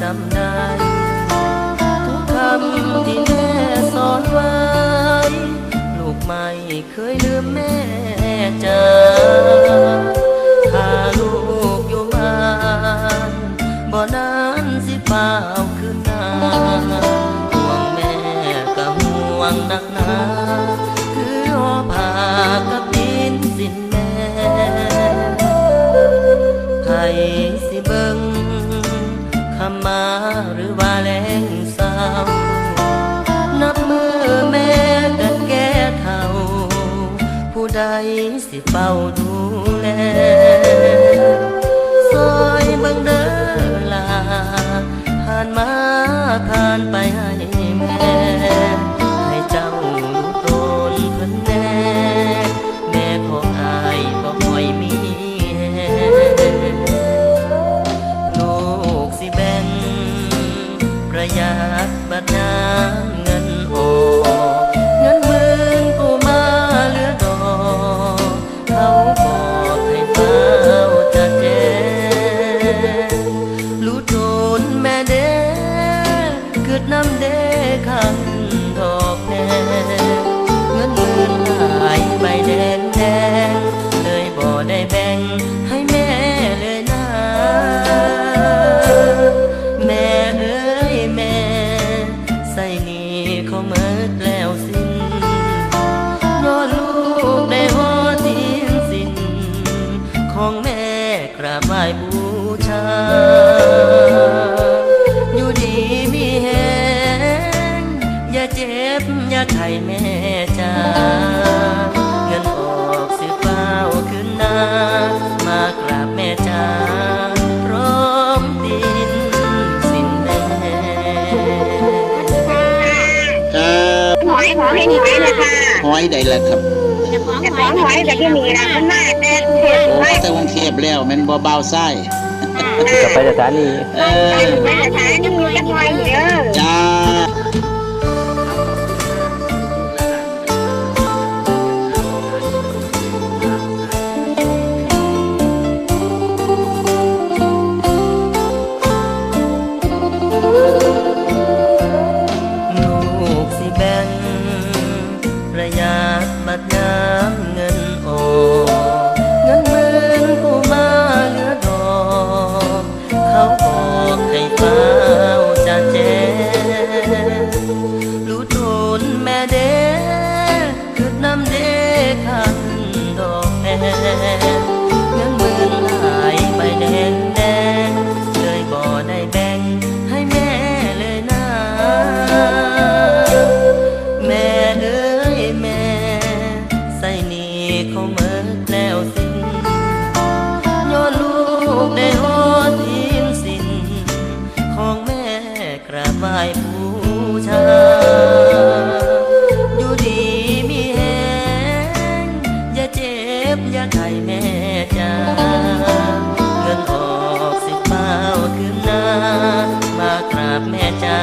จำได้ทุกคำที่แม่สอนไว้ ลูกไม่เคยลืมแม่จ้าถ้าลูกอยู่บ้านบ่นานสิเปล่าคืนนาห่วงแม่ก็ห่วงนักหนา คือหอผากับดินสินแม่ให้สิเบิ่งำมาหรือว่าแรงเศร้านับมือแม่กันแก่เท่า ผู้ใดสิเฝ้าดูแลซอยบังเด้อลาผ่านมาผ่านไปให้แม่ กราบไหว้บูชา อยู่ดีมีแหงอย่าเจ็บ อย่าไข้แม่จ้าเงินออกสิเฝ้าขึ้นหน้ามากราบแม่จ้าพร้อมดินสิ้นแม่หอยหอยหอยเลยค่ะห้อยใดล่ะครับ ของหอยแต่ที่นี่นะมันน่าแต่เทศโอ้ไว้แต่กรุงเทพแล้วแมันบ่เบาไส้กลับไปสถานีเออไปสถานที่มีจังหวะเยอะจ้าลูกสิแบ่งประหยัดบัดยา ย่าไข่แม่จ้าเงินออกสิเป้าคืนหน้ามากราบแม่จ้า